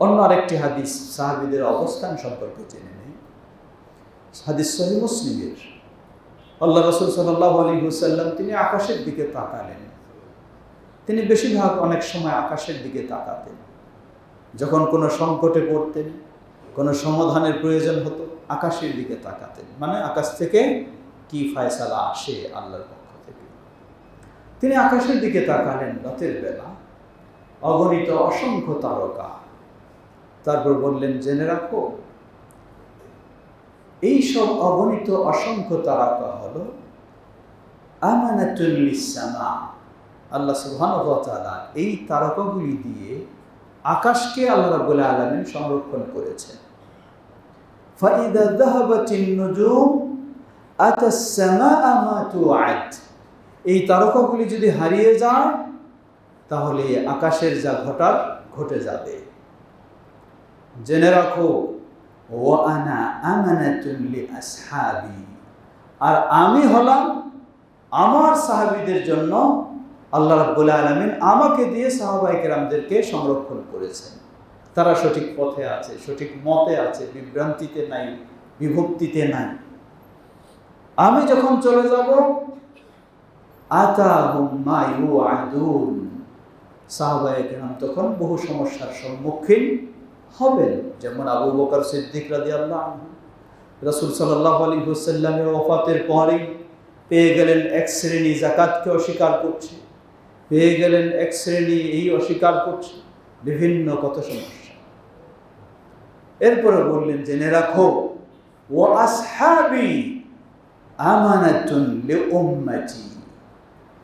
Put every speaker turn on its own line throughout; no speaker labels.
অন্য আরেকটি হাদিস সাহাবিদের অবস্থান সম্পর্কে জেনে নেই। হাদিস সহি মুসলিমের। আল্লাহ রসুল সাল্লাহ আলী হুসাল্লাম তিনি আকাশের দিকে তাকালেন। তিনি বেশিরভাগ অনেক সময় আকাশের দিকে তাকাতেন। যখন কোনো সংকটে পড়তেন, কোনো সমাধানের প্রয়োজন হতো, আকাশের দিকে তাকাতেন। মানে আকাশ থেকে কি ফায়সালা আসে আল্লাহর পক্ষ থেকে। তিনি আকাশের দিকে তাকালেন রাতের বেলা। অগণিত অসংখ্য তারকা তারপর বললেন, জেনে রাখো এই সব অগণিত অসংখ্য তারকা হলো আমানাতুল লিসামা আল্লাহ তাআলা এই তারকাগুলি দিয়ে আকাশকে আল্লাহ রাব্বুল আলামিন সংরক্ষণ করেছেন। ফাইদা যাহাবাতিন নুজুম এই তারকাগুলি যদি হারিয়ে যায়, তাহলে আকাশের যা ঘটার, ঘটে যাবে। জেনে রাখো ও আনা আমানাতুল্লি আসহাবি আর আমি হলাম আমার সাহাবিদের জন্য আল্লাহ রাব্বুল আলামিন আমাকে দিয়ে সাহাবাই কেরামদেরকে সংরক্ষণ করেছেন। তারা সঠিক পথে আছে, সঠিক মতে আছে, বিভ্রান্তিতে নাই, বিভক্তিতে নাই। আমি যখন চলে যাব আতা হুম্মা ইউ আদুন সাহাবায়ে কেরাম তখন বহু সমস্যার সম্মুখীন হবেন যেমন আবু বকর সিদ্দিক রাজি আল্লাহ রসুল সাল্লাহ আলী হুসাল্লামের ওফাতের পরেই পেয়ে গেলেন এক শ্রেণি জাকাতকে অস্বীকার করছে, পেয়ে গেলেন এক শ্রেণি এই অস্বীকার করছে, বিভিন্ন কত সমস্যা। এরপরে বললেন, জেনে রাখো ও আসহাবি আমানাতুন লি উম্মতি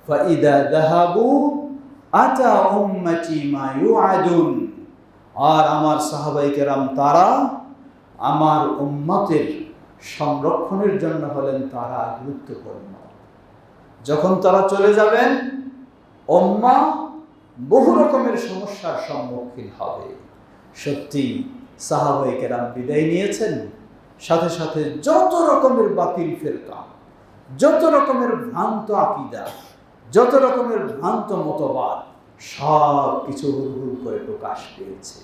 ফাইদা যাহাবু আতা উম্মতি মা ইউআদুন। আর আমার সাহাবাই কেরাম তারা আমার উম্মতের সংরক্ষণের জন্য হলেন তারা গুরুত্বপূর্ণ। যখন তারা চলে যাবেন অম্মা বহু রকমের সমস্যার সম্মুখীন হবে। সত্যি সাহাবাই কেরাম বিদায় নিয়েছেন। সাথে সাথে যত রকমের বাতিল ফেরকা, যত রকমের ভ্রান্ত আকিদা, যত রকমের ভ্রান্ত মতবাদ সব কিছু হুড়হুড় করে প্রকাশ পেয়েছে।